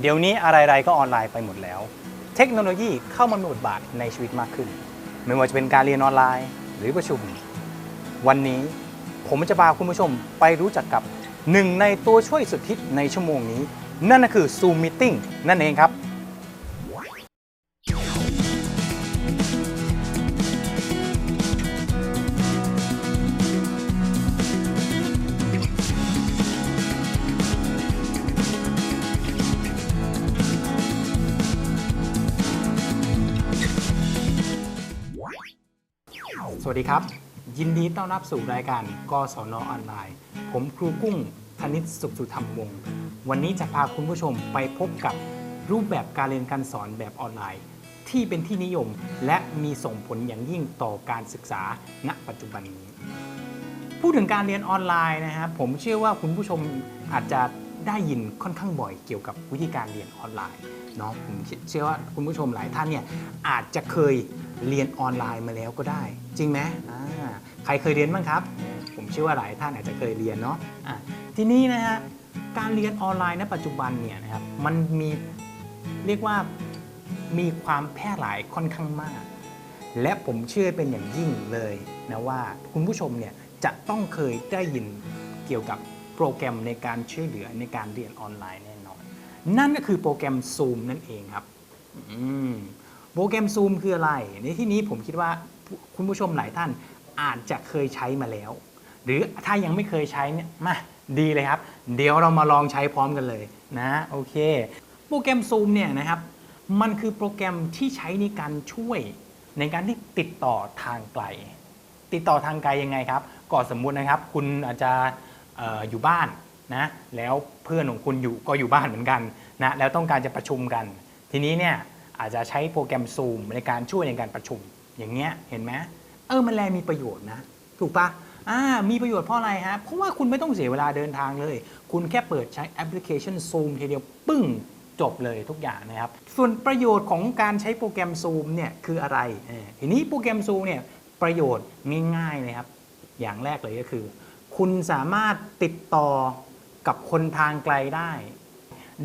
เดี๋ยวนี้อะไรๆก็ออนไลน์ไปหมดแล้ว เทคโนโลยีเข้ามามีบทบาทในชีวิตมากขึ้น ไม่ว่าจะเป็นการเรียนออนไลน์ หรือประชุม วันนี้ผมจะพาคุณผู้ชมไปรู้จักกับหนึ่งในตัวช่วยสุดฮิตในชั่วโมงนี้ นั่นก็คือ Zoom Meeting นั่นเองครับ สวัสดีครับ ยินดีต้อนรับสู่รายการกศนออนไลน์ ผมครูกุ้งธนิตสุขสุธรรมวงศ์วันนี้จะพาคุณผู้ชมไปพบกับรูปแบบการเรียนการสอนแบบออนไลน์ ที่เป็นที่นิยมและมีส่งผลอย่างยิ่งต่อการศึกษาณปัจจุบันนี้ พูดถึงการเรียนออนไลน์นะครับผมเชื่อว่าคุณผู้ชมอาจจะ ได้ยินค่อนข้างบ่อยเกี่ยวกับวิธีการเรียนออนไลน์เนาะผมเชื่อว่าคุณผู้ชมหลายท่านเนี่ยอาจจะเคยเรียนออนไลน์มาแล้วก็ได้ จริงไหมอ่าใครเคยเรียนบ้างครับ ผมเชื่อว่าหลายท่านอาจจะเคยเรียนเนาะะทีนี้นะฮะการเรียนออนไลน์ณปัจจุบันเนี่ยนะครับมันมีเรียกว่ามีความแพร่หลายค่อนข้างมาก และผมเชื่อเป็นอย่างยิ่งเลยนะว่าคุณผู้ชมเนี่ยจะต้องเคยได้ยินเกี่ยวกับ โปรแกรมในการช่วยเหลือในการเรียนออนไลน์แน่นอน นั่นก็คือโปรแกรม Zoom นั่นเองครับโปรแกรม Zoom คืออะไร ในที่นี้ผมคิดว่าคุณผู้ชมหลายท่านอาจจะเคยใช้มาแล้ว หรือถ้ายังไม่เคยใช้เนี่ยมาดีเลยครับ เดี๋ยวเรามาลองใช้พร้อมกันเลยนะโอเค โปรแกรม Zoom เนี่ยนะครับ มันคือโปรแกรมที่ใช้ในการช่วยในการที่ติดต่อทางไกล ติดต่อทางไกลยังไงครับ ก็สมมุตินะครับ คุณอาจจะ อยู่บ้านนะแล้วเพื่อนของคุณอยู่ก็อยู่บ้านเหมือนกันนะแล้วต้องการจะประชุมกัน ทีนี้เนี่ยอาจจะใช้โปรแกรม Zoom ในการช่วยในการประชุมอย่างเงี้ยเห็นไหมเออมันแลมีประโยชน์นะถูกปะอ่ามีประโยชน์เพราะอะไรฮะเพราะว่าคุณไม่ต้องเสียเวลาเดินทางเลย คุณแค่เปิดใช้แอปพลิเคชัน Zoom ทีเดียวปึ้งจบเลยทุกอย่างนะครับ ส่วนประโยชน์ของการใช้โปรแกรม Zoom เนี่ยคืออะไร ทีนี้โปรแกรม Zoom เนี่ยประโยชน์ง่ายๆเลยครับ อย่างแรกเลยก็คือ คุณสามารถติดต่อกับคนทางไกลได้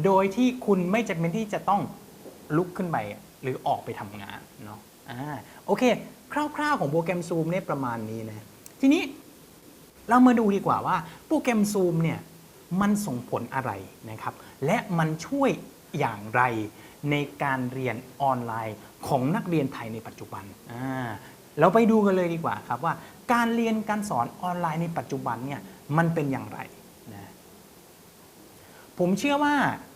โดยที่คุณไม่จำเป็นที่จะต้องลุกขึ้นไปหรือออกไปทำงานเนาะอ่าโอเค คร่าวๆของโปรแกรม Zoom เนี่ยประมาณนี้นะทีนี้เรามาดูดีกว่าว่าโปรแกรม Zoom เนี่ยมันส่งผลอะไรนะครับ และมันช่วยอย่างไรในการเรียนออนไลน์ของนักเรียนไทยในปัจจุบัน เราไปดูกันเลยดีกว่าครับว่า การเรียนการสอนออนไลน์ในปัจจุบันเนี่ยมันเป็นอย่างไรนะผมเชื่อว่า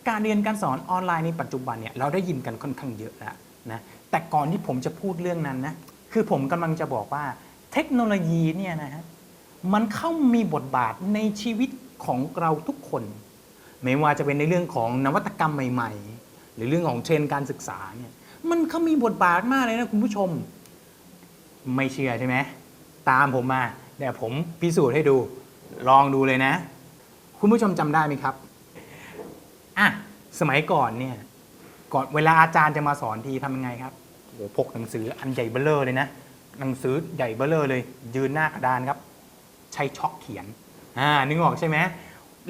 การเรียนการสอนออนไลน์ในปัจจุบันเนี่ยเราได้ยินกันค่อนข้างเยอะแล้วนะแต่ก่อนที่ผมจะพูดเรื่องนั้นนะคือผมกำลังจะบอกว่าเทคโนโลยีเนี่ยนะฮะมันเข้ามีบทบาทในชีวิตของเราทุกคน ไม่ว่าจะเป็นในเรื่องของนวัตกรรมใหม่ ๆ หรือเรื่องของเทรนการศึกษาเนี่ยมันเขามีบทบาทมากเลยนะคุณผู้ชม ไม่เชื่อใช่ไหม ตามผมมาเดี๋ยวผมพิสูจน์ให้ดูลองดูเลยนะ คุณผู้ชมจำได้ไหมครับอะสมัยก่อนเนี่ยก่อนเวลาอาจารย์จะมาสอนทีทำยังไงครับโอ้โหพกหนังสืออันใหญ่เบ้อเลอเลยนะหนังสือใหญ่เบ้อเลอเลย ยืนหน้ากระดานครับ ใช้ช็อกเขียนอ่านึกออกใช่ไหม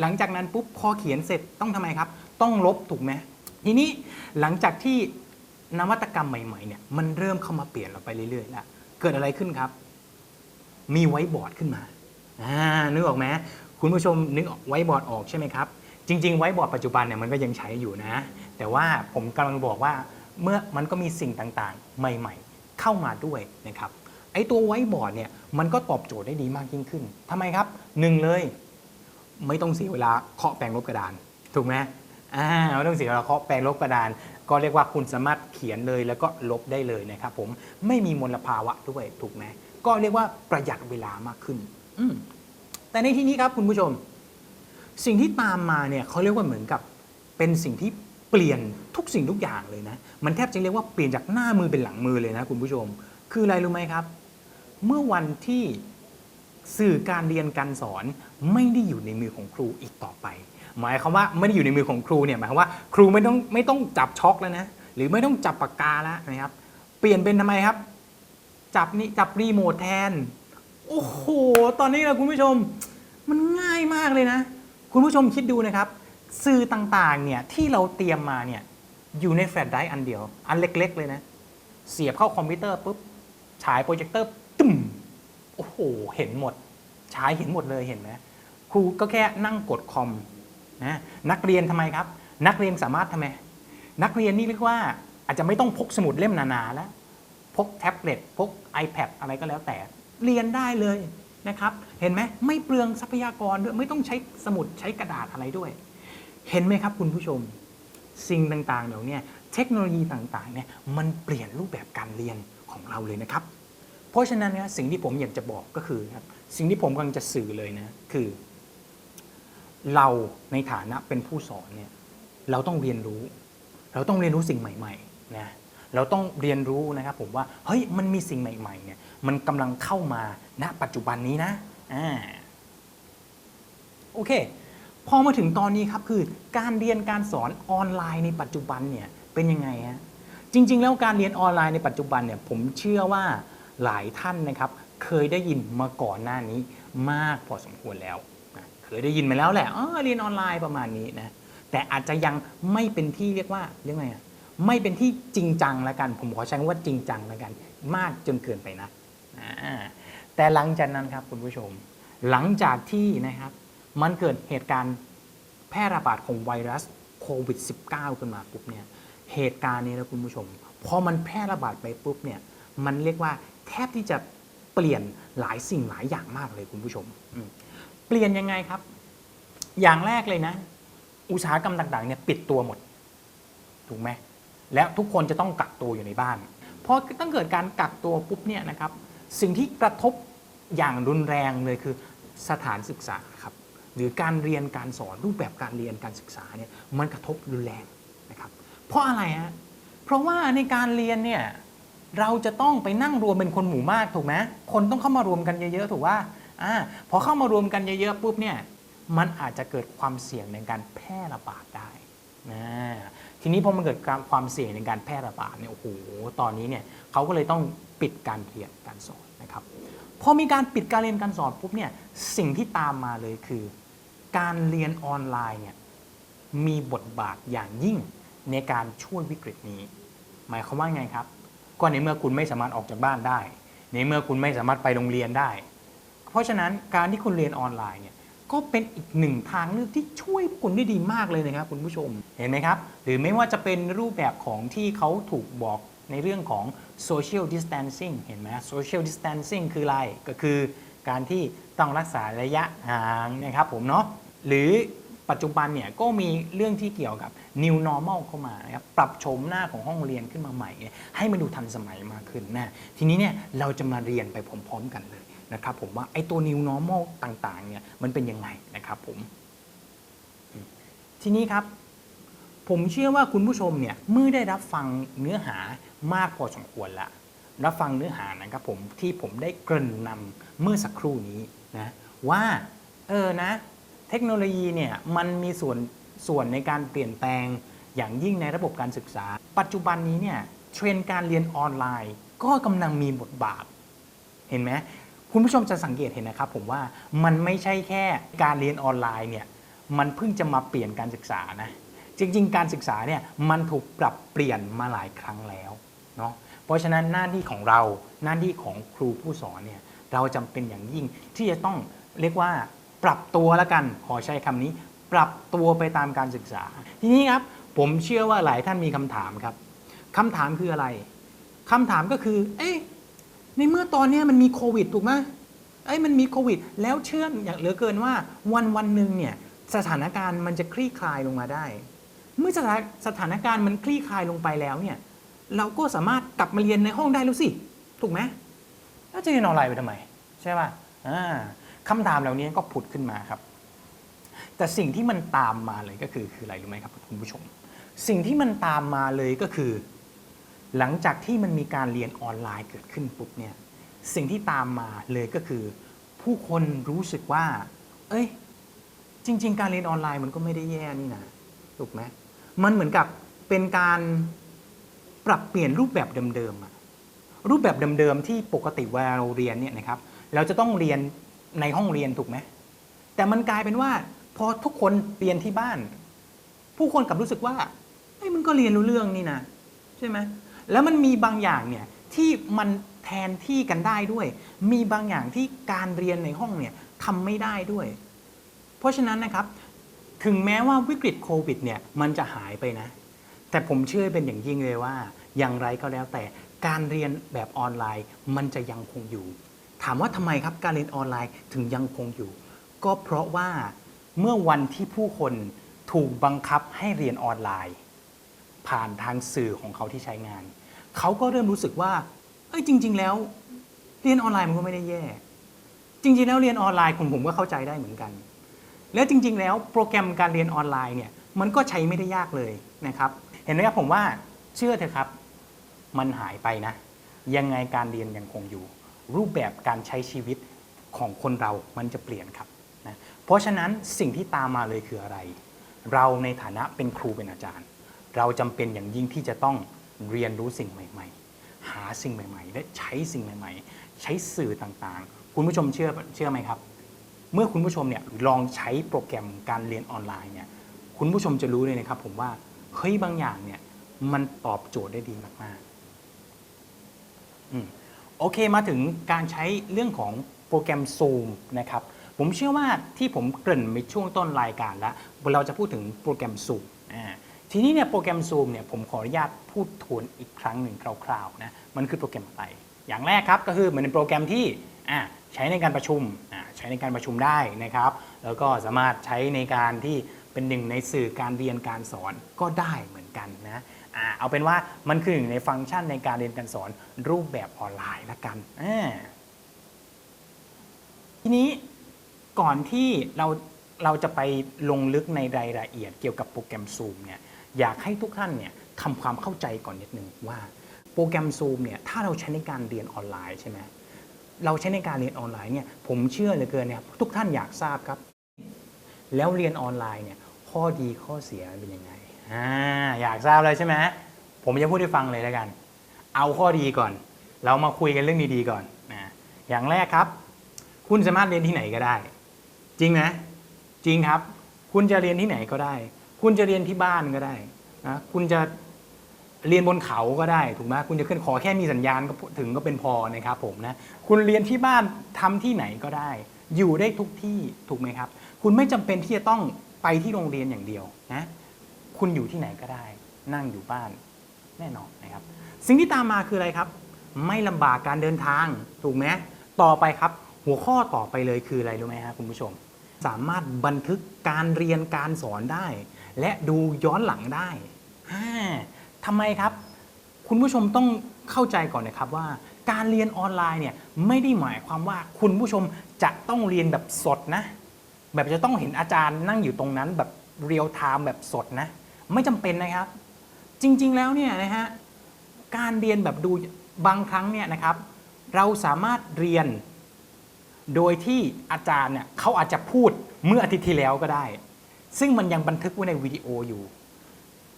หลังจากนั้นปุ๊บพอเขียนเสร็จต้องทำไมครับ ต้องลบถูกไหมทีนี้หลังจากที่นวัตกรรมใหม่ๆเนี่ยมันเริ่มเข้ามาเปลี่ยนเราไปเรื่อยๆแล้วเกิดอะไรขึ้นครับ มีไว้บอร์ดขึ้นมาอ่านึกออกไหมคุณผู้ชมนึกไว้บอร์ดออกใช่ไหมครับ จริง ๆ ไว้บอร์ดปัจจุบันเนี่ยมันก็ยังใช้อยู่นะ แต่ว่าผมกำลังบอกว่าเมื่อมันก็มีสิ่งต่างๆ ใหม่ๆ เข้ามาด้วยนะครับไอ้ตัวไว้บอร์ดเนี่ยมันก็ตอบโจทย์ได้ดีมากยิ่งขึ้นทำไมครับหนึ่งเลย ไม่ต้องเสียเวลาเคาะแปรงลบกระดาน ถูกไหมอ่าไม่ต้องเสียเวลาเคาะแปรงลบกระดาน ก็เรียกว่าคุณสามารถเขียนเลยแล้วก็ลบได้เลยนะครับผมไม่มีมลภาวะด้วยถูกไหม ก็เรียกว่าประหยัดเวลามากขึ้น อืมแต่ในที่นี้ครับคุณผู้ชม สิ่งที่ตามมาเนี่ยเขาเรียกว่าเหมือนกับเป็นสิ่งที่เปลี่ยนทุกสิ่งทุกอย่างเลยนะ มันแทบจะเรียกว่าเปลี่ยนจากหน้ามือเป็นหลังมือเลยนะคุณผู้ชม คืออะไรรู้ไหมครับ เมื่อวันที่สื่อการเรียนการสอนไม่ได้อยู่ในมือของครูอีกต่อไป หมายความว่าไม่ได้อยู่ในมือของครูเนี่ยหมายความว่า ครูไม่ต้องไม่ต้องจับช็อกแล้วนะหรือไม่ต้องจับปากกาแล้วนะครับ เปลี่ยนเป็นทำไมครับ จับนี่จับรีโมทแทน โอ้โห ตอนนี้นะคุณผู้ชม มันง่ายมากเลยนะ คุณผู้ชมคิดดูนะครับ สื่อต่างๆ เนี่ย ที่เราเตรียมมาเนี่ย อยู่ในแฟลชไดรฟ์อันเดียว อันเล็ก ๆ เลยนะ เสียบเข้าคอมพิวเตอร์ปุ๊บ ฉายโปรเจคเตอร์ตึ้ม โอ้โห เห็นหมด ฉายเห็นหมดเลยเห็นไหมครูก็แค่นั่งกดคอมนะนักเรียนทำไมครับ นักเรียนสามารถทำไม นักเรียนนี่เรียกว่าอาจจะไม่ต้องพกสมุดเล่มหนาๆแล้ว พกแท็บเล็ตพก iPad อะไรก็แล้วแต่ เรียนได้เลยนะครับ เห็นไหมไม่เปลืองทรัพยากรด้วยไม่ต้องใช้สมุดใช้กระดาษอะไรด้วย เห็นไหมครับคุณผู้ชมสิ่งต่างๆเหล่านี้เทคโนโลยีต่างๆเนี่ยมันเปลี่ยนรูปแบบการเรียนของเราเลยนะครับ เพราะฉะนั้นนี่ยสิ่งที่ผมอยากจะบอกก็คือครับสิ่งที่ผมกำลังจะสื่อเลยนะคือ เราในฐานะเป็นผู้สอนเนี่ยเราต้องเรียนรู้ เราต้องเรียนรู้สิ่งใหม่ๆนะ เราต้องเรียนรู้นะครับผมว่าเฮ้ยมันมีสิ่งใหม่ ๆ เนี่ยมันกำลังเข้ามาณปัจจุบันนี้นะอ่าโอเค พอมาถึงตอนนี้ครับคือการเรียนการสอนออนไลน์ในปัจจุบันเนี่ยเป็นยังไงฮะจริง ๆ แล้วการเรียนออนไลน์ในปัจจุบันเนี่ยผมเชื่อว่าหลายท่านนะครับ เคยได้ยินมาก่อนหน้านี้มากพอสมควรแล้ว เคยได้ยินมาแล้วแหละเออเรียนออนไลน์ประมาณนี้นะแต่อาจจะยังไม่เป็นที่เรียกว่าเรียกไงอะ ไม่เป็นที่จริงจังละกัน ผมขอใช้คำว่าจริงจังละกัน มากจนเกินไปนะแต่หลังจากนั้นครับคุณผู้ชม หลังจากที่นะครับ มันเกิดเหตุการณ์แพร่ระบาดของไวรัสโควิด -19 ขึ้นมาปุ๊บเนี่ยเหตุการณ์นี้นะคุณผู้ชมพอมันแพร่ระบาดไปปุ๊บเนี่ยมันเรียกว่าแทบที่จะเปลี่ยนหลายสิ่งหลายอย่างมากเลยคุณผู้ชม เปลี่ยนยังไงครับ อย่างแรกเลยนะ อุตสาหกรรมต่างๆเนี่ยปิดตัวหมด ถูกไหม แล้วทุกคนจะต้องกักตัวอยู่ในบ้านพอต้องเกิดการกักตัวปุ๊บเนี่ยนะครับสิ่งที่กระทบอย่างรุนแรงเลยคือสถานศึกษาครับหรือการเรียนการสอนรูปแบบการเรียนการศึกษาเนี่ยมันกระทบรุนแรงนะครับเพราะอะไรฮะเพราะว่าในการเรียนเนี่ยเราจะต้องไปนั่งรวมเป็นคนหมู่มากถูกไหมคนต้องเข้ามารวมกันเยอะๆถูกว่าอ่าพอเข้ามารวมกันเยอะๆปุ๊บเนี่ยมันอาจจะเกิดความเสี่ยงในการแพร่ระบาดได้นะ ทีนี้พอมันเกิดความเสี่ยงในการแพร่ระบาดเนี่ยโอ้โหตอนนี้เนี่ยเขาก็เลยต้องปิดการเรียนการสอนนะครับพอมีการปิดการเรียนการสอนปุ๊บเนี่ยสิ่งที่ตามมาเลยคือ การเรียนออนไลน์เนี่ยมีบทบาทอย่างยิ่งในการช่วยวิกฤตนี้ หมายความว่าไงครับ ก็ในเมื่อคุณไม่สามารถออกจากบ้านได้ ในเมื่อคุณไม่สามารถไปโรงเรียนได้ เพราะฉะนั้นการที่คุณเรียนออนไลน์เนี่ย ก็เป็นอีกหนึ่งทางเลือกที่ช่วยคุณได้ดีมากเลยนะครับคุณผู้ชมเห็นไหมครับ หรือไม่ว่าจะเป็นรูปแบบของที่เขาถูกบอกในเรื่องของ social distancing เห็นไหม social distancing คืออะไรก็คือการที่ต้องรักษาระยะห่างนะครับผมเนาะหรือปัจจุบันเนี่ยก็มีเรื่องที่เกี่ยวกับ new normal เข้ามานะครับปรับโฉมหน้าของห้องเรียนขึ้นมาใหม่ ให้มันดูทันสมัยมากขึ้นนะทีนี้เนี่ยเราจะมาเรียนไปพร้อมๆกันเลย นะครับผมว่าไอ้ตัว new normal ต่างๆเนี่ยมันเป็นยังไงนะครับผม ทีนี้ครับ ผมเชื่อว่าคุณผู้ชมเนี่ยเมื่อได้รับฟังเนื้อหามากพอสมควรแล้วรับฟังเนื้อหานะครับผมที่ผมได้เกริ่นนำเมื่อสักครู่นี้นะว่าเออนะ เทคโนโลยีเนี่ยมันมีส่วนส่วนในการเปลี่ยนแปลงอย่างยิ่งในระบบการศึกษา ปัจจุบันนี้เนี่ยเทรนด์การเรียนออนไลน์ ก็กำลังมีบทบาท เห็นไหม คุณผู้ชมจะสังเกตเห็นนะครับผมว่ามันไม่ใช่แค่การเรียนออนไลน์เนี่ยมันเพิ่งจะมาเปลี่ยนการศึกษานะจริง ๆ การศึกษาเนี่ยมันถูกปรับเปลี่ยนมาหลายครั้งแล้วเนาะเพราะฉะนั้นหน้าที่ของเราหน้าที่ของครูผู้สอนเนี่ยเราจำเป็นอย่างยิ่งที่จะต้องเรียกว่าปรับตัวแล้วกันขอใช้คำนี้ ปรับตัวไปตามการศึกษา ทีนี้ครับผมเชื่อว่าหลายท่านมีคำถามครับคำถามคืออะไรคำถามก็คือ เอ๊ะ ในเมื่อตอนนี้มันมีโควิดถูกไหมเอ้มันมีโควิด แล้วเชื่ออย่างเหลือเกินว่าวันวันหนึ่งเนี่ยสถานการณ์มันจะคลี่คลายลงมาได้ เมื่อสถานสถานการณ์มันคลี่คลายลงไปแล้วเนี่ยเราก็สามารถกลับมาเรียนในห้องได้แล้วสิ ถูกไหมแล้วจะเรียนออนไลน์ไปทำไม ใช่ป่ะอ่าคำถามเหล่านี้ก็ผุดขึ้นมาครับ แต่สิ่งที่มันตามมาเลยก็คือคืออะไรรู้ไหมครับคุณผู้ชม สิ่งที่มันตามมาเลยก็คือ หลังจากที่มันมีการเรียนออนไลน์เกิดขึ้นปุ๊บเนี่ยสิ่งที่ตามมาเลยก็คือ ผู้คนรู้สึกว่า เอ้ย จริง ๆ การเรียนออนไลน์มันก็ไม่ได้แย่นี่นะถูกไหมมันเหมือนกับเป็นการปรับเปลี่ยนรูปแบบเดิมๆรูปแบบเดิมๆที่ปกติเวลาเราเรียนเนี่ยนะครับเราจะต้องเรียนในห้องเรียนถูกไหมแต่มันกลายเป็นว่าพอทุกคนเรียนที่บ้าน ผู้คนกลับรู้สึกว่าเฮ้ยมันก็เรียนรู้เรื่องนี่นะใช่ไหม แล้วมันมีบางอย่างเนี่ยที่มันแทนที่กันได้ด้วย มีบางอย่างที่การเรียนในห้องเนี่ยทำไม่ได้ด้วย เพราะฉะนั้นนะครับถึงแม้ว่าวิกฤตโควิดเนี่ยมันจะหายไปนะ แต่ผมเชื่อเป็นอย่างยิ่งเลยว่า อย่างไรก็แล้วแต่การเรียนแบบออนไลน์มันจะยังคงอยู่ ถามว่าทำไมครับการเรียนออนไลน์ถึงยังคงอยู่ ก็เพราะว่าเมื่อวันที่ผู้คนถูกบังคับให้เรียนออนไลน์ ผ่านทางสื่อของเขาที่ใช้งาน เขาก็เริ่มรู้สึกว่าเอ้ยจริง ๆ แล้ว เรียนออนไลน์มันก็ไม่ได้แย่ จริง ๆ แล้วเรียนออนไลน์ผมผมก็เข้าใจได้เหมือนกัน แล้วจริง ๆ แล้วโปรแกรมการเรียนออนไลน์เนี่ยมันก็ใช้ไม่ได้ยากเลยนะครับ เห็นไหมครับผมว่าเชื่อเถอะครับ มันหายไปนะ ยังไงการเรียนยังคงอยู่ รูปแบบการใช้ชีวิตของคนเรามันจะเปลี่ยนครับนะเพราะฉะนั้นสิ่งที่ตามมาเลยคืออะไร เราในฐานะเป็นครูเป็นอาจารย์ เราจำเป็นอย่างยิ่งที่จะต้องเรียนรู้สิ่งใหม่ ๆ หาสิ่งใหม่ ๆ และใช้สิ่งใหม่ ๆ ใช้สื่อต่างๆ คุณผู้ชมเชื่อเชื่อไหมครับ เมื่อคุณผู้ชมเนี่ยลองใช้โปรแกรมการเรียนออนไลน์เนี่ยคุณผู้ชมจะรู้เลยนะครับผมว่าเฮ้ยบางอย่างเนี่ยมันตอบโจทย์ได้ดีมากๆอืมโอเคมาถึงการใช้เรื่องของโปรแกรม Zoom นะครับผมเชื่อว่าที่ผมเกริ่นในช่วงต้นรายการแล้วเราจะพูดถึงโปรแกรม Zoom อ่า ทีนี้เนี่ยโปรแกรม Zoom เนี่ยผมขออนุญาตพูดทวนอีกครั้งหนึ่งคร่าวๆนะมันคือโปรแกรมอะไร อย่างแรกครับก็คือเหมือนเป็นโปรแกรมที่ใช้ในการประชุมใช้ในการประชุมได้นะครับ แล้วก็สามารถใช้ในการที่เป็นหนึ่งในสื่อการเรียนการสอนก็ได้เหมือนกันนะเอาเป็นว่ามันคือหนึ่งในฟังก์ชันในการเรียนการสอนรูปแบบออนไลน์ละกันทีนี้ก่อนที่เราเราจะไปลงลึกในรายละเอียดเกี่ยวกับโปรแกรม Zoom เนี่ย อยากให้ทุกท่านเนี่ยทำความเข้าใจก่อนนิดนึงว่าโปรแกรม Zoom เนี่ยถ้าเราใช้ในการเรียนออนไลน์ใช่ไหมเราใช้ในการเรียนออนไลน์เนี่ยผมเชื่อเหลือเกินเนี่ยทุกท่านอยากทราบครับ แล้วเรียนออนไลน์เนี่ยข้อดีข้อเสียเป็นยังไงอ่าอยากทราบเลยใช่ไหมผมจะพูดให้ฟังเลยแล้วกัน เอาข้อดีก่อน เรามาคุยกันเรื่องดีๆก่อนนะอย่างแรกครับ คุณสามารถเรียนที่ไหนก็ได้ จริงไหมจริงครับ คุณจะเรียนที่ไหนก็ได้ คุณจะเรียนที่บ้านก็ได้นะคุณจะเรียนบนเขาก็ได้ถูกไหมคุณจะขึ้นขอแค่มีสัญญาณก็ถึงก็เป็นพอนะครับผมนะคุณเรียนที่บ้านทำที่ไหนก็ได้ อยู่ได้ทุกที่ถูกไหมครับ คุณไม่จำเป็นที่จะต้องไปที่โรงเรียนอย่างเดียวนะคุณอยู่ที่ไหนก็ได้ นั่งอยู่บ้านแน่นอนนะครับ สิ่งที่ตามมาคืออะไรครับ ไม่ลำบากการเดินทางถูกไหมต่อไปครับ หัวข้อต่อไปเลยคืออะไรรู้ไหมฮะคุณผู้ชม สามารถบันทึกการเรียนการสอนได้ และดูย้อนหลังได้ทำไมครับ คุณผู้ชมต้องเข้าใจก่อนนะครับว่า การเรียนออนไลน์เนี่ยไม่ได้หมายความว่าคุณผู้ชมจะต้องเรียนแบบสดนะ แบบจะต้องเห็นอาจารย์นั่งอยู่ตรงนั้นแบบเรียลไทม์แบบสดนะ ไม่จำเป็นนะครับ จริงๆแล้วเนี่ยนะฮะการเรียนแบบดูบางครั้งเนี่ยนะครับ เราสามารถเรียน โดยที่อาจารย์เนี่ยเขาอาจจะพูดเมื่ออาทิตย์ที่แล้วก็ได้ ซึ่งมันยังบันทึกไว้ในวิดีโออยู่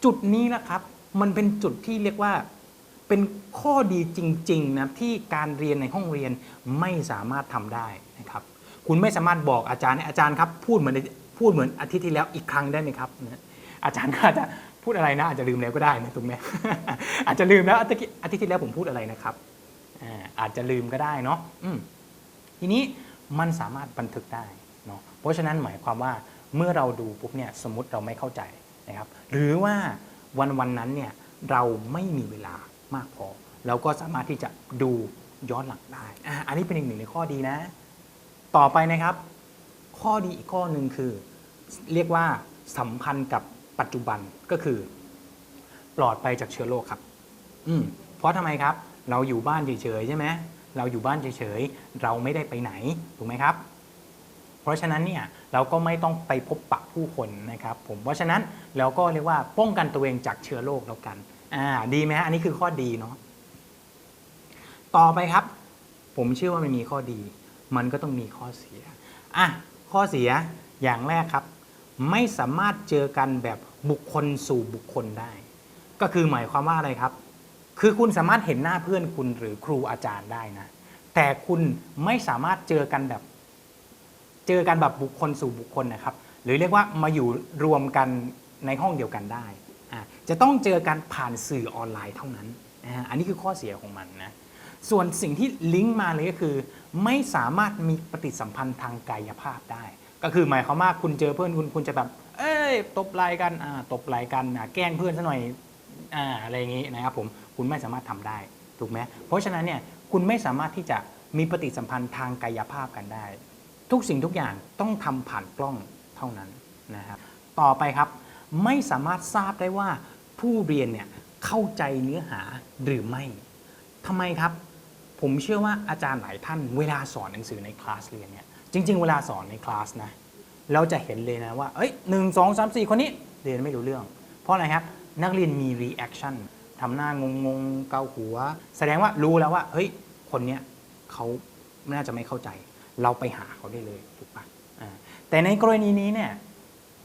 จุดนี้นะครับ มันเป็นจุดที่เรียกว่าเป็นข้อดีจริงๆนะที่การเรียนในห้องเรียนไม่สามารถทำได้นะครับ คุณไม่สามารถบอกอาจารย์อาจารย์ครับพูดเหมือนพูดเหมือนอาทิตย์ที่แล้วอีกครั้งได้ไหมครับนะอาจารย์ก็อาจจะพูดอะไรนะ อาจจะลืมแล้วก็ได้นะถูกไหมอาจจะลืมแล้วอาทิตย์อาทิตย์ที่แล้วผมพูดอะไรนะครับอาจจะลืมก็ได้เนาะทีนี้มันสามารถบันทึกได้เนาะเพราะฉะนั้นหมายความว่า เมื่อเราดูปุ๊บเนี่ยสมมติเราไม่เข้าใจนะครับหรือว่าวันวันนั้นเนี่ยเราไม่มีเวลามากพอ เราก็สามารถที่จะดูย้อนหลังได้อะอันนี้เป็นอีกหนึ่งในข้อดีนะ ต่อไปนะครับ ข้อดีอีกข้อหนึ่งคือ เรียกว่าสัมพันธ์กับปัจจุบันก็คือ ปลอดภัยจากเชื้อโรคครับ อืมเพราะทำไมครับ เราอยู่บ้านเฉยๆใช่ไหมเราอยู่บ้านเฉยๆเราไม่ได้ไปไหนถูกไหมครับ เพราะฉะนั้นเนี่ยเราก็ไม่ต้องไปพบปะผู้คนนะครับผมเพราะฉะนั้นเราก็เรียกว่าป้องกันตัวเองจากเชื้อโรคแล้วกันอ่าดีไหมฮะอันนี้คือข้อดีเนาะต่อไปครับ ผมเชื่อว่ามันมีข้อดี มันก็ต้องมีข้อเสียอะข้อเสียอย่างแรกครับ ไม่สามารถเจอกันแบบบุคคลสู่บุคคลได้ ก็คือหมายความว่าอะไรครับ คือคุณสามารถเห็นหน้าเพื่อนคุณหรือครูอาจารย์ได้นะแต่คุณไม่สามารถเจอกันแบบ เจอกันแบบบุคคลสู่บุคคลนะครับ หรือเรียกว่ามาอยู่รวมกันในห้องเดียวกันได้ะจะต้องเจอกันผ่านสื่อออนไลน์เท่านั้น อันนี้คือข้อเสียของมันนะ ส่วนสิ่งที่ลิงก์มาเลยก็คือ ไม่สามารถมีปฏิสัมพันธ์ทางกายภาพได้ ก็คือหมายความว่าคุณเจอเพื่อนคุณคุณจะแบบ เอ้ยตบไหลกันตบไหลกันแกล้งเพื่อนซะหน่อยอ่าอะไรอย่างนี้นะครับผมคุณไม่สามารถทำได้ถูกไหมเพราะฉะนั้นเนี่ยคุณไม่สามารถที่จะมีปฏิสัมพันธ์ทางกายภาพกันได้ ทุกสิ่งทุกอย่างต้องทำผ่านกล้องเท่านั้นนะครับต่อไปครับไม่สามารถทราบได้ว่าผู้เรียนเนี่ยเข้าใจเนื้อหาหรือไม่ทำไมครับ ผมเชื่อว่าอาจารย์หลายท่านเวลาสอนหนังสือในคลาสเรียนเนี่ยจริง ๆ เวลาสอนในคลาสนะเราจะเห็นเลยนะว่าเอ้ยหนึ่งสองสามสี่คนนี้เรียนไม่รู้เรื่อง เพราะอะไรครับนักเรียนมี reaction ทำหน้างงงๆเกาหัว แสดงว่ารู้แล้วว่าเฮ้ยคนเนี้ยเขาน่าจะไม่เข้าใจ เราไปหาเขาได้เลยถูกปะอ่าแต่ในกรณีนี้เนี่ย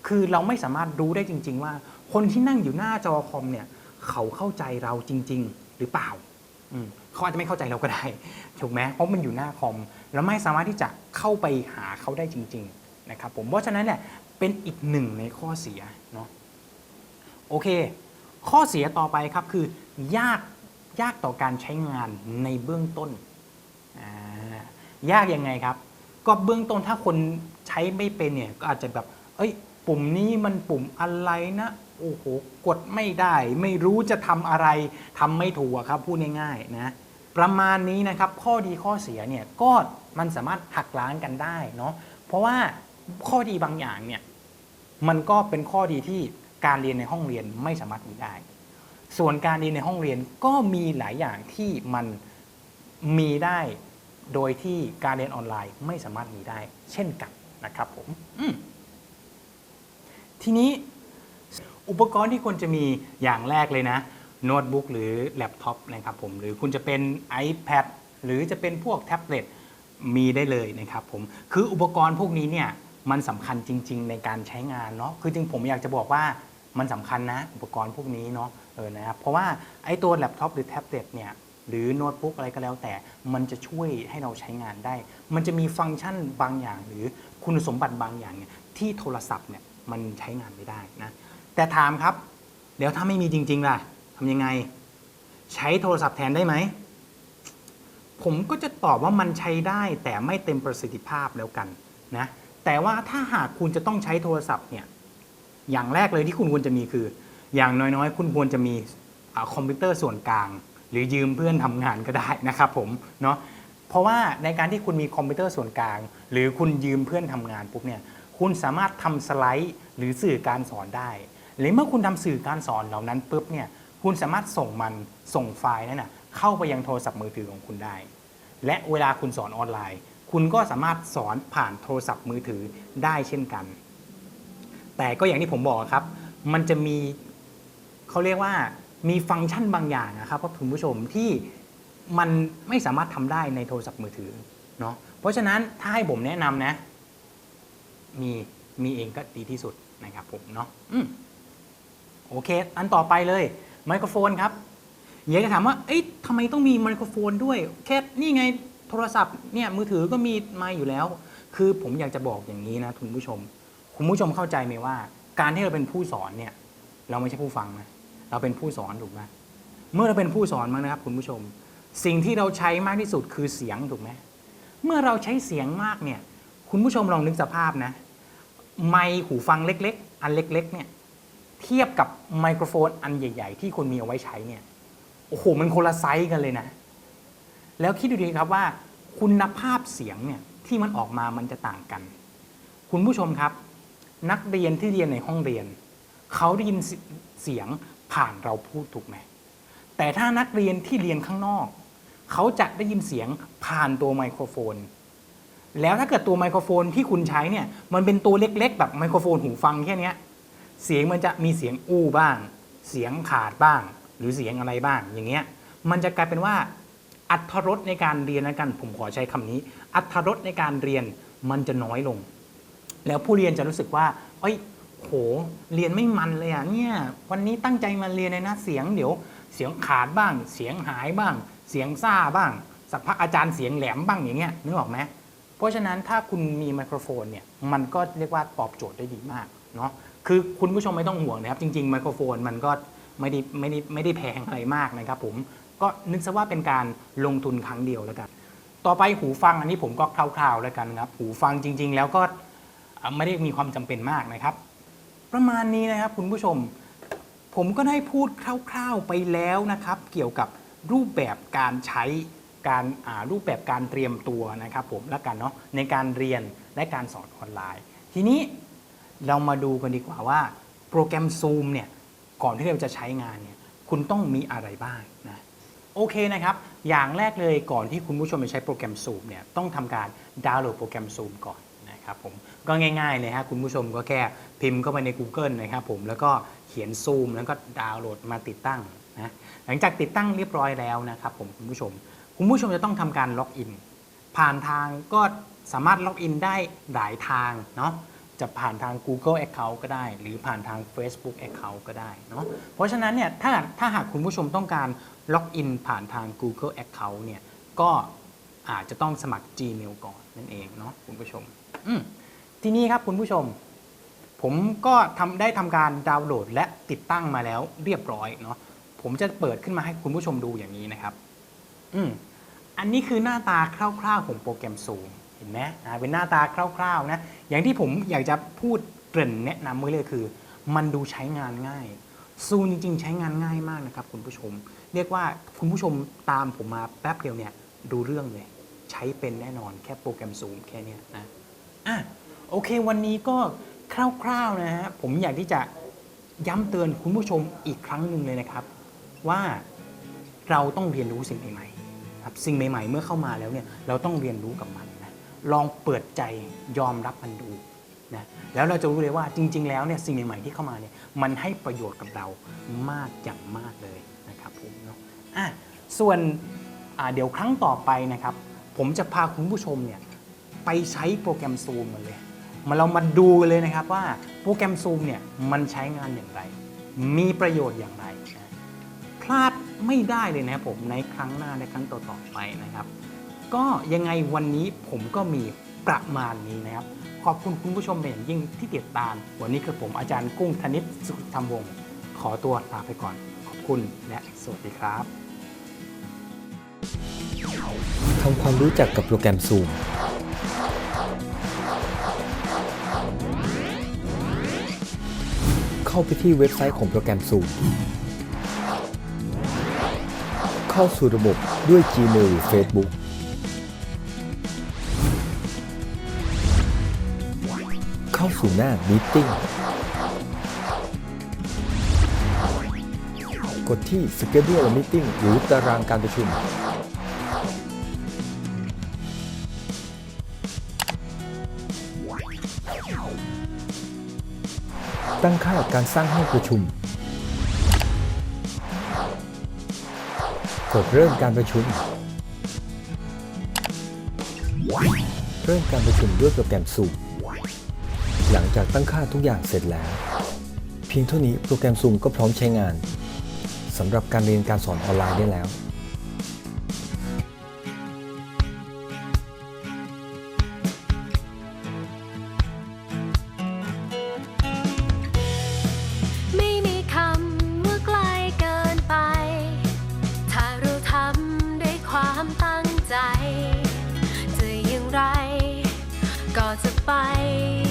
คือเราไม่สามารถรู้ได้จริง ๆ ว่า คนที่นั่งอยู่หน้าจอคอมเนี่ยเขาเข้าใจเราจริง ๆ หรือเปล่าเขาอาจจะไม่เข้าใจเราก็ได้ถูกไหมเพราะมันอยู่หน้าคอมเราไม่สามารถที่จะเข้าไปหาเขาได้จริง ๆ นะครับ ผมเพราะฉะนั้นเนี่ยเป็นอีกหนึ่งในข้อเสียเนาะโอเค ข้อเสียต่อไปครับคือยากยากต่อการใช้งานในเบื้องต้น ยากยังไงครับ ก็เบื้องต้นถ้าคนใช้ไม่เป็นเนี่ยก็อาจจะแบบ เอ้ย ปุ่มนี้มันปุ่มอะไรนะ โอ้โห กดไม่ได้ ไม่รู้จะทำอะไรทำไม่ถูกครับพูดง่ายๆนะประมาณนี้นะครับ ข้อดีข้อเสียเนี่ยก็มันสามารถหักล้างกันได้เนาะเพราะว่าข้อดีบางอย่างเนี่ยมันก็เป็นข้อดีที่การเรียนในห้องเรียนไม่สามารถมีได้ ส่วนการเรียนในห้องเรียนก็มีหลายอย่างที่มันมีได้ โดยที่การเรียนออนไลน์ไม่สามารถมีได้ เช่นกันนะครับผมมทีนี้อุปกรณ์ที่ควรจะมีอย่างแรกเลยนะโน้ตบุ๊กหรือแล็ปท็อปนะครับผมหรือคุณจะเป็น iPad หรือจะเป็นพวกแท็บเล็ตมีได้เลยนะครับผมคืออุปกรณ์พวกนี้เนี่ยมันสำคัญจริง ๆ ในการใช้งานเนาะคือจริงผมอยากจะบอกว่ามันสำคัญนะ อุปกรณ์พวกนี้เนาะเออนะครับเพราะว่าไอ้ตัวแล็ปท็อปหรือแท็บเล็ตเนี่ย หรือโน้ตบุ๊กอะไรก็แล้วแต่ มันจะช่วยให้เราใช้งานได้ มันจะมีฟังก์ชันบางอย่าง หรือคุณสมบัติบางอย่างเนี่ยที่โทรศัพท์เนี่ยมันใช้งานไม่ได้นะ แต่ถามครับ เดี๋ยวถ้าไม่มีจริง ๆ ล่ะทำยังไง ใช้โทรศัพท์แทนได้ไหม ผมก็จะตอบว่ามันใช้ได้แต่ไม่เต็มประสิทธิภาพแล้วกันนะ แต่ว่าถ้าหากคุณจะต้องใช้โทรศัพท์เนี่ยอย่างแรกเลยที่คุณควรจะมีคือ อย่างน้อยๆ คุณควรจะมีอคอมพิวเตอร์ส่วนกลาง หรือยืมเพื่อนทำงานก็ได้นะครับผมเนาะเพราะว่าในการที่คุณมีคอมพิวเตอร์ส่วนกลาง หรือคุณยืมเพื่อนทำงานปุ๊บเนี่ยคุณสามารถทำสไลด์หรือสื่อการสอนได้ หรือเมื่อคุณทำสื่อการสอนเหล่านั้นปุ๊บเนี่ยคุณสามารถส่งมันส่งไฟล์นั้นนะเข้าไปยังโทรศัพท์มือถือของคุณได้ และเวลาคุณสอนออนไลน์ คุณก็สามารถสอนผ่านโทรศัพท์มือถือได้เช่นกัน แต่ก็อย่างที่ผมบอกครับ มันจะมีเขาเรียกว่า มีฟังก์ชันบางอย่างนะครับคุณผู้ชมที่มันไม่สามารถทำได้ในโทรศัพท์มือถือเนาะเพราะฉะนั้นถ้าให้ผมแนะนำนะ มีมีเองก็ดีที่สุดนะครับผมเนาะอโอเค อันต่อไปเลยไมโครโฟนครับอยากจะถามว่า เอ๊ะทำไมต้องมีไมโครโฟนด้วย แค่นี่ไงโทรศัพท์เนี่ยมือถือก็มีมาอยู่แล้ว คือผมอยากจะบอกอย่างนี้นะคุณผู้ชม คุณผู้ชมเข้าใจไหมว่า การที่เราเป็นผู้สอนเนี่ย เราไม่ใช่ผู้ฟังนะ เราเป็นผู้สอนถูกไหมเมื่อเราเป็นผู้สอนมานะครับคุณผู้ชม สิ่งที่เราใช้มากที่สุดคือเสียงถูกไหมเมื่อเราใช้เสียงมากเนี่ย คุณผู้ชมลองนึกสภาพนะ ไมค์หูฟังเล็ก ๆ อันเล็ก ๆ เนี่ย เทียบกับไมโครโฟนอันใหญ่ ๆ ที่คุณมีเอาไว้ใช้เนี่ย โอ้โห มันคนละไซส์กันเลยนะ แล้วคิดดูดีครับว่าคุณภาพเสียงเนี่ยที่มันออกมามันจะต่างกัน คุณผู้ชมครับ นักเรียนที่เรียนในห้องเรียน เขาได้ยินเสียง ผ่านเราพูดถูกไหมแต่ถ้านักเรียนที่เรียนข้างนอก เขาจะได้ยินเสียงผ่านตัวไมโครโฟน แล้วถ้าเกิดตัวไมโครโฟนที่คุณใช้เนี่ยมันเป็นตัวเล็ก ๆ แบบไมโครโฟนหูฟังแค่นี้เสียงมันจะมีเสียงอู้บ้าง เสียงขาดบ้าง หรือเสียงอะไรบ้างอย่างเงี้ยมันจะกลายเป็นว่าอัตรสในการเรียนนะกันผมขอใช้คำนี้ อัตรสในการเรียนมันจะน้อยลง แล้วผู้เรียนจะรู้สึกว่าเอ้ย โหเรียนไม่มันเลยอะเนี่ยวันนี้ตั้งใจมาเรียนเลยนะเสียงเดี๋ยวเสียงขาดบ้าง เสียงหายบ้าง เสียงซ่าบ้าง สักพักอาจารย์เสียงแหลมบ้างอย่างเงี้ยนึกออกไหมเพราะฉะนั้นถ้าคุณมีไมโครโฟนเนี่ยมันก็เรียกว่าตอบโจทย์ได้ดีมากเนาะคือคุณผู้ชมไม่ต้องห่วงนะครับ จริงๆไมโครโฟนมันก็ไม่ได้ไม่ได้ไม่ได้แพงอะไรมากนะครับผมก็นึกซะว่าเป็นการลงทุนครั้งเดียวแล้วกัน ต่อไปหูฟังอันนี้ผมก็คร่าวๆแล้วกันครับ หูฟังจริง ๆ แล้วก็ไม่ได้มีความจำเป็นมากนะครับ ประมาณนี้นะครับคุณผู้ชม ผมก็ได้พูดคร่าวๆไปแล้วนะครับ เกี่ยวกับรูปแบบการใช้การรูปแบบการเตรียมตัวนะครับผมแล้วกันเนาะในการเรียนและการสอนออนไลน์ ทีนี้เรามาดูกันดีกว่าว่า โปรแกรม Zoom เนี่ยก่อนที่เราจะใช้งานเนี่ยคุณต้องมีอะไรบ้างนะโอเคนะครับ อย่างแรกเลยก่อนที่คุณผู้ชมจะใช้โปรแกรม Zoom เนี่ยต้องทำการดาวน์โหลดโปรแกรม Zoom ก่อน ครับผมก็ง่ายๆเลยฮะคุณผู้ชมก็แค่พิมพ์เข้าไปใน Google นะครับผมแล้วก็เขียน Zoom แล้วก็ดาวน์โหลดมาติดตั้งนะหลังจากติดตั้งเรียบร้อยแล้วนะครับผมคุณผู้ชม คุณผู้ชมจะต้องทำการล็อกอินผ่านทางก็สามารถล็อกอินได้หลายทางเนาะจะผ่านทาง Google Account ก็ได้ หรือผ่านทาง Facebook Account ก็ได้เนาะเพราะฉะนั้นเนี่ยถ้าถ้าหากคุณผู้ชมต้องการล็อกอินผ่านทาง Google Account เนี่ยก็อาจจะต้องสมัคร Gmail ก่อนนั่นเองเนาะคุณผู้ชม ทีนี้ครับคุณผู้ชม ผมก็ทำได้ทำการดาวน์โหลดและติดตั้งมาแล้วเรียบร้อยเนาะผมจะเปิดขึ้นมาให้คุณผู้ชมดูอย่างนี้นะครับ อืมอันนี้คือหน้าตาคร่าวๆของโปรแกรม Zoom เห็นไหมอ่าเป็นหน้าตาคร่าวๆนะอย่างที่ผมอยากจะพูดเกริ่นแนะนำไว้เลยคือ มันดูใช้งานง่าย Zoom จริงๆ ใช้งานง่ายมากนะครับ คุณผู้ชม เรียกว่าคุณผู้ชมตามผมมาแป๊บเดียวเนี่ยดูเรื่องเลย ใช้เป็นแน่นอนแค่โปรแกรม Zoom แค่นี้นะ อะโอเค วันนี้ก็คร่าวๆนะฮะผมอยากที่จะย้ำเตือนคุณผู้ชมอีกครั้งหนึ่งเลยนะครับ ว่าเราต้องเรียนรู้สิ่งใหม่ๆครับสิ่งใหม่ ๆ เมื่อเข้ามาแล้วเนี่ยเราต้องเรียนรู้กับมันนะลองเปิดใจยอมรับมันดูนะแล้วเราจะรู้เลยว่าจริง ๆ แล้วเนี่ยสิ่งใหม่ๆที่เข้ามาเนี่ยมันให้ประโยชน์กับเรามากอย่างมากเลยนะครับผมเนาะอะส่วนอ่าเดี๋ยวครั้งต่อไปนะครับ ผมจะพาคุณผู้ชมเนี่ย ไปใช้โปรแกรม Zoom มันเลย มาเรามาดูเลยนะครับว่าโปรแกรม Zoom เนี่ยมันใช้งานอย่างไร มีประโยชน์อย่างไร พลาดไม่ได้เลยนะครับผมในครั้งหน้าในครั้งต่อๆไปนะครับ ก็ยังไงวันนี้ผมก็มีประมาณนี้นะครับ ขอบคุณคุณผู้ชมเป็นอย่างยิ่งที่ติดตาม วันนี้คือผมอาจารย์กุ้งธนิตสุขธรรมวงศ์ขอตัวลาไปก่อน ขอบคุณและสวัสดีครับทำความรู้จักกับโปรแกรม Zoom เข้าไปที่เว็บไซต์ของโปรแกรม Zoom เข้าสู่ระบบด้วย Gmail หรือ Facebook เข้าสู่หน้า Meeting กดที่ Schedule Meeting หรือตารางการประชุม ตั้งค่าการสร้างห้องประชุม กดเริ่มการประชุม เริ่มการประชุมด้วยโปรแกรม Zoom หลังจากตั้งค่าทุกอย่างเสร็จแล้ว เพียงเท่านี้โปรแกรม Zoom ก็พร้อมใช้งานสำหรับการเรียนการสอนออนไลน์ได้แล้ว ไป